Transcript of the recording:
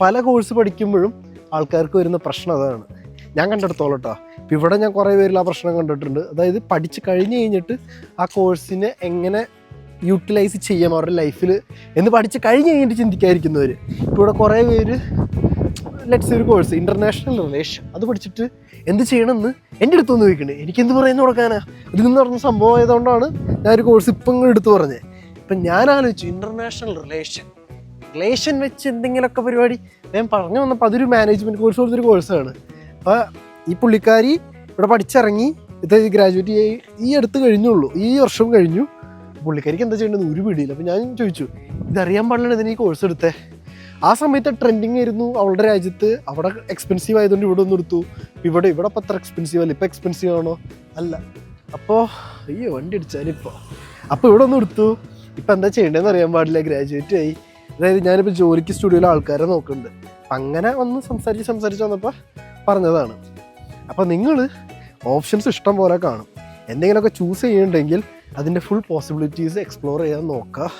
പല കോഴ്സ് പഠിക്കുമ്പോഴും ആൾക്കാർക്ക് വരുന്ന പ്രശ്നം അതാണ്. ഞാൻ കണ്ടെടുത്തോളം കേട്ടോ ഇപ്പം ഇവിടെ ഞാൻ കുറേ പേരിൽ ആ പ്രശ്നം കണ്ടിട്ടുണ്ട്. അതായത് പഠിച്ച് കഴിഞ്ഞ് കഴിഞ്ഞിട്ട് ആ കോഴ്സിനെ എങ്ങനെ യൂട്ടിലൈസ് ചെയ്യാം അവരുടെ ലൈഫിൽ എന്ന് പഠിച്ച് കഴിഞ്ഞ് കഴിഞ്ഞിട്ട് ചിന്തിക്കാതിരിക്കുന്നവർ ഇപ്പോൾ ഇവിടെ കുറേ പേര് ലെറ്റ്സ് ഒരു കോഴ്സ് ഇന്റർനാഷണൽ റിലേഷൻ അത് പഠിച്ചിട്ട് എന്ത് ചെയ്യണമെന്ന് എന്റെ അടുത്ത് വന്ന് ചോദിക്കണേ. എനിക്ക് എന്ത് പറയുന്നു കൊടുക്കാനാ? ഇതിൽ നിന്ന് പറഞ്ഞ സംഭവം ആയതുകൊണ്ടാണ് ഞാൻ ഒരു കോഴ്സ് ഇപ്പം എടുത്ത് എടുത്തു പറഞ്ഞത്. ഇപ്പം ഞാൻ ആലോചിച്ചു ഇന്റർനാഷണൽ റിലേഷൻ റിലേഷൻ വെച്ച് എന്തെങ്കിലുമൊക്കെ പരിപാടി. ഞാൻ പറഞ്ഞു വന്നപ്പോൾ അതൊരു മാനേജ്മെന്റ് കോഴ്സ് കൊടുത്തൊരു കോഴ്സാണ് അപ്പോൾ ഈ പുള്ളിക്കാരി ഇവിടെ പഠിച്ചിറങ്ങി ഇത് ഗ്രാജുവേറ്റ് ചെയ്ത് ഈ അടുത്ത് കഴിഞ്ഞുള്ളൂ. ഈ വർഷം കഴിഞ്ഞു. പുള്ളിക്കാരിക്ക് എന്താ ചെയ്യേണ്ടത്? ഒരു പിടിയില്ല. അപ്പോൾ ഞാൻ ചോദിച്ചു ഇതറിയാൻ പാടില്ല ഇതിന് ഈ കോഴ്സ് എടുത്തേ? ആ സമയത്ത് ട്രെൻഡിങ് ആയിരുന്നു. അവളുടെ രാജ്യത്ത് അവിടെ എക്സ്പെൻസീവ് ആയതുകൊണ്ട് ഇവിടെ ഒന്ന് എടുത്തു ഇവിടെ ഇവിടെ അപ്പം അത്ര എക്സ്പെൻസീവ് അല്ല. ഇപ്പം എക്സ്പെൻസീവ് ആണോ? അല്ല. അപ്പോൾ അയ്യോ വണ്ടി അടിച്ചാലിപ്പോൾ അപ്പോൾ ഇവിടെ ഒന്ന് എടുത്തു ഇപ്പം എന്താ ചെയ്യേണ്ടതെന്ന് അറിയാൻ പാടില്ല. ഗ്രാജുവേറ്റ് ആയി. അതായത് ഞാനിപ്പോൾ ജോലിക്ക് സ്റ്റുഡിയോയിൽ ആൾക്കാരെ നോക്കുന്നുണ്ട്. അങ്ങനെ ഒന്ന് സംസാരിച്ച് സംസാരിച്ച് വന്നപ്പോൾ പറഞ്ഞതാണ്. അപ്പോൾ നിങ്ങൾ ഓപ്ഷൻസ് ഇഷ്ടം പോലെ കാണും. എന്തെങ്കിലുമൊക്കെ ചൂസ് ചെയ്യുന്നുണ്ടെങ്കിൽ അതിന്റെ ഫുൾ പോസിബിലിറ്റീസ് എക്സ്പ്ലോർ ചെയ്യാൻ നോക്കുക